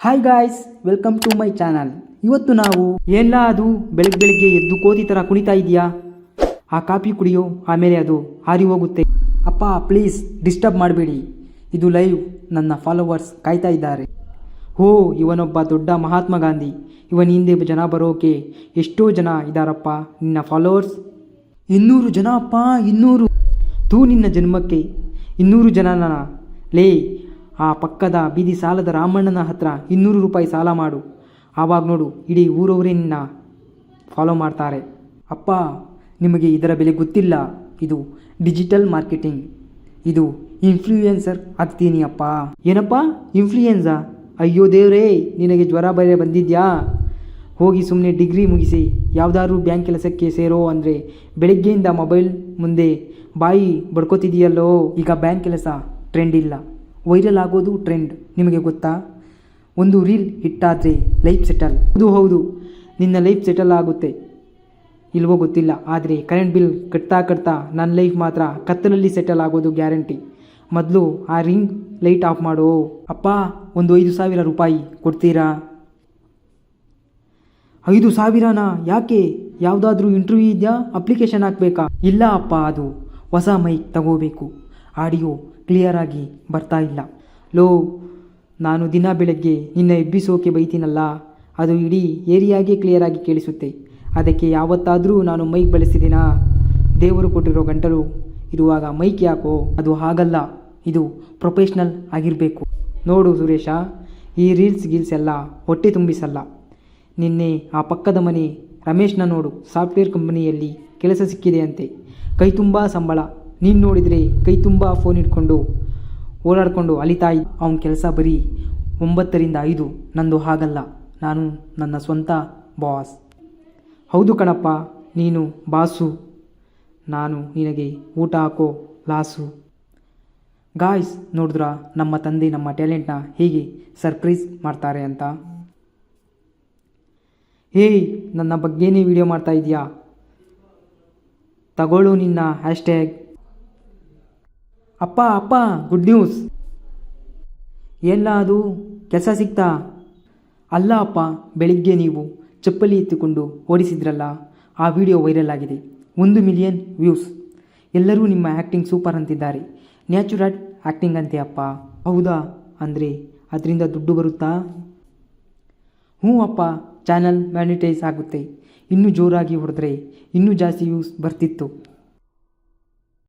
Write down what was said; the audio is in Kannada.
Hi guys welcome to my channel ಇವತ್ತು ನಾವು ಎಲ್ಲ ಅದು ಬೆಳಗ್ಗೆ ಬೆಳಿಗ್ಗೆ ಎದ್ದು ಕೋತಿ ಥರ ಕುಣಿತಾ ಇದೆಯಾ ಆ ಕಾಫಿ ಕುಡಿಯೋ, ಆಮೇಲೆ ಅದು ಹಾರಿ ಹೋಗುತ್ತೆ. ಅಪ್ಪ ಪ್ಲೀಸ್ ಡಿಸ್ಟರ್ಬ್ ಮಾಡಬೇಡಿ. ಇದು ಲೈವ್ ನನ್ನ ಫಾಲೋವರ್ಸ್ ಕಾಯ್ತಾ ಇದ್ದಾರೆ. ಹೋ, ಇವನೊಬ್ಬ ದೊಡ್ಡ ಮಹಾತ್ಮ ಗಾಂಧಿ. ಇವನ ಹಿಂದೆ ಜನ ಬರೋಕೆ ಎಷ್ಟೋ ಜನ ಇದ್ದಾರಪ್ಪ ನಿನ್ನ ಫಾಲೋವರ್ಸ್ ಇನ್ನೂರು ಜನ ಅಪ್ಪ, ಇನ್ನೂರು. ತೂ ನಿನ್ನ ಜನ್ಮಕ್ಕೆ ಇನ್ನೂರು ಜನನ. ಲೇ ಆ ಪಕ್ಕದ ಬೀದಿ ಸಾಲದ ರಾಮಣ್ಣನ ಹತ್ರ ಇನ್ನೂರು ರೂಪಾಯಿ ಸಾಲ ಮಾಡು. ಆವಾಗ ನೋಡು, ಇಡೀ ಊರವರೇ ನಿನ್ನ ಫಾಲೋ ಮಾಡ್ತಾರೆ. ಅಪ್ಪ, ನಿಮಗೆ ಇದರ ಬೆಲೆ ಗೊತ್ತಿಲ್ಲ. ಇದು ಡಿಜಿಟಲ್ ಮಾರ್ಕೆಟಿಂಗ್ ಇದು ಇನ್ಫ್ಲೂಯೆನ್ಸರ್ ಆಗ್ತೀನಿ ಅಪ್ಪ. ಏನಪ್ಪ ಇನ್ಫ್ಲೂಯೆನ್ಸಾ ಅಯ್ಯೋ ದೇವರೇ, ನಿನಗೆ ಜ್ವರ ಬೇರೆ ಬಂದಿದ್ಯಾ? ಹೋಗಿ ಸುಮ್ಮನೆ ಡಿಗ್ರಿ ಮುಗಿಸಿ ಯಾವುದಾದ್ರೂ ಬ್ಯಾಂಕ್ ಕೆಲಸಕ್ಕೆ ಸೇರೋ ಅಂದರೆ ಬೆಳಗ್ಗೆಯಿಂದ ಮೊಬೈಲ್ ಮುಂದೆ ಬಾಯಿ ಬಡ್ಕೋತಿದೆಯಲ್ಲೋ, ಈಗ ಬ್ಯಾಂಕ್ ಕೆಲಸ ಟ್ರೆಂಡ್ ಇಲ್ಲ. ವೈರಲ್ ಆಗೋದು ಟ್ರೆಂಡ್ ನಿಮಗೆ ಗೊತ್ತಾ? ಒಂದು ರೀಲ್ ಹಿಟ್ಟಾದರೆ ಲೈಫ್ ಸೆಟಲ್ ಅದು ಹೌದು ನಿನ್ನ ಲೈಫ್ ಸೆಟಲ್ ಆಗುತ್ತೆ. ಇಲ್ವೋ ಗೊತ್ತಿಲ್ಲ. ಆದರೆ ಕರೆಂಟ್ ಬಿಲ್ ಕಟ್ತಾ ಕಟ್ತಾ ನನ್ನ ಲೈಫ್ ಮಾತ್ರ ಕತ್ತಲಲ್ಲಿ ಸೆಟಲ್ ಆಗೋದು ಗ್ಯಾರಂಟಿ ಮೊದಲು ಆ ರಿಂಗ್ ಲೈಟ್ ಆಫ್ ಮಾಡು. ಅಪ್ಪ, ಒಂದು ಐದು ಸಾವಿರ ರೂಪಾಯಿ ಕೊಡ್ತೀರಾ? ಐದು ಸಾವಿರನ? ಯಾಕೆ? ಯಾವುದಾದ್ರೂ ಇಂಟರ್ವ್ಯೂ ಇದೆಯಾ? ಅಪ್ಲಿಕೇಶನ್ ಹಾಕಬೇಕಾ? ಇಲ್ಲ ಅಪ್ಪ, ಅದು ಹೊಸ ಮೈಕ್ ತಗೋಬೇಕು. ಆಡಿಯೋ ಕ್ಲಿಯರಾಗಿ ಬರ್ತಾ ಇಲ್ಲ. ಲೋ, ನಾನು ದಿನ ಬೆಳಗ್ಗೆ ನಿನ್ನ ಎಬ್ಬಿಸೋಕೆ ಬೈತೀನಲ್ಲ. ಅದು ಇಡೀ ಏರಿಯಾಗೆ ಕ್ಲಿಯರಾಗಿ ಕೇಳಿಸುತ್ತೆ. ಅದಕ್ಕೆ ಯಾವತ್ತಾದರೂ ನಾನು ಮೈಕ್ ಬಳಸಿದ್ದೀನಾ ದೇವರು ಕೊಟ್ಟಿರೋ ಗಂಟಲು ಇರುವಾಗ ಮೈಕ್ ಯಾಕೋ? ಅದು ಹಾಗಲ್ಲ. ಇದು ಪ್ರೊಫೆಷ್ನಲ್ ಆಗಿರಬೇಕು. ನೋಡು ಸುರೇಶ, ಈ ರೀಲ್ಸ್ ಗೀಲ್ಸ್ ಎಲ್ಲ ಹೊಟ್ಟೆ ತುಂಬಿಸಲ್ಲ. ನಿನ್ನೆ ಆ ಪಕ್ಕದ ಮನೆ ರಮೇಶ್ನ ನೋಡು. ಸಾಫ್ಟ್ವೇರ್ ಕಂಪನಿಯಲ್ಲಿ ಕೆಲಸ ಸಿಕ್ಕಿದೆಯಂತೆ ಕೈ ತುಂಬ ಸಂಬಳ. ನೀನು ನೋಡಿದರೆ ಕೈ ತುಂಬ ಫೋನ್ ಇಟ್ಕೊಂಡು ಓಡಾಡಿಕೊಂಡು ಅಲಿತಾ ಅವನ ಕೆಲಸ ಬರೀ ಒಂಬತ್ತರಿಂದ ಐದು. ನಂದು ಹಾಗಲ್ಲ. ನಾನು ನನ್ನ ಸ್ವಂತ ಬಾಸ್ ಹೌದು ಕಣಪ್ಪ, ನೀನು ಬಾಸು. ನಾನು ನಿನಗೆ ಊಟ ಹಾಕೋ ಲಾಸು. ಗಾಯ್ಸ್ ನೋಡಿದ್ರ, ನಮ್ಮ ತಂದೆ ನಮ್ಮ ಟ್ಯಾಲೆಂಟ್ನ ಹೇಗೆ ಸರ್ಪ್ರೈಸ್ ಮಾಡ್ತಾರೆ ಅಂತ? ಹೇ ನನ್ನ ಬಗ್ಗೆನೇ ವಿಡಿಯೋ ಮಾಡ್ತಾ ಇದೆಯಾ? ತಗೊಳ್ಳು ನಿನ್ನ ಹ್ಯಾಶ್ಟ್ಯಾಗ್ ಅಪ್ಪ ಅಪ್ಪ ಗುಡ್ ನ್ಯೂಸ್ ಎಲ್ಲ ಅದು ಕೆಲಸ ಸಿಗ್ತಾ? ಅಲ್ಲ ಅಪ್ಪ, ಬೆಳಿಗ್ಗೆ ನೀವು ಚಪ್ಪಲಿ ಎತ್ತಿಕೊಂಡು ಓಡಿಸಿದ್ರಲ್ಲ, ಆ ವಿಡಿಯೋ ವೈರಲ್ ಆಗಿದೆ. ಒಂದು ಮಿಲಿಯನ್ ವ್ಯೂಸ್ ಎಲ್ಲರೂ ನಿಮ್ಮ ಆ್ಯಕ್ಟಿಂಗ್ ಸೂಪರ್ ಅಂತಿದ್ದಾರೆ. ನ್ಯಾಚುರಲ್ ಆ್ಯಕ್ಟಿಂಗ್ ಅಂತೆ ಅಪ್ಪ. ಹೌದಾ? ಅಂದರೆ ಅದರಿಂದ ದುಡ್ಡು ಬರುತ್ತಾ? ಹ್ಞೂ ಅಪ್ಪ ಚಾನಲ್ ಮ್ಯಾನಿಟೈಸ್ ಆಗುತ್ತೆ. ಇನ್ನೂ ಜೋರಾಗಿ ಹೊಡೆದ್ರೆ ಇನ್ನೂ ಜಾಸ್ತಿ ವ್ಯೂಸ್ ಬರ್ತಿತ್ತು.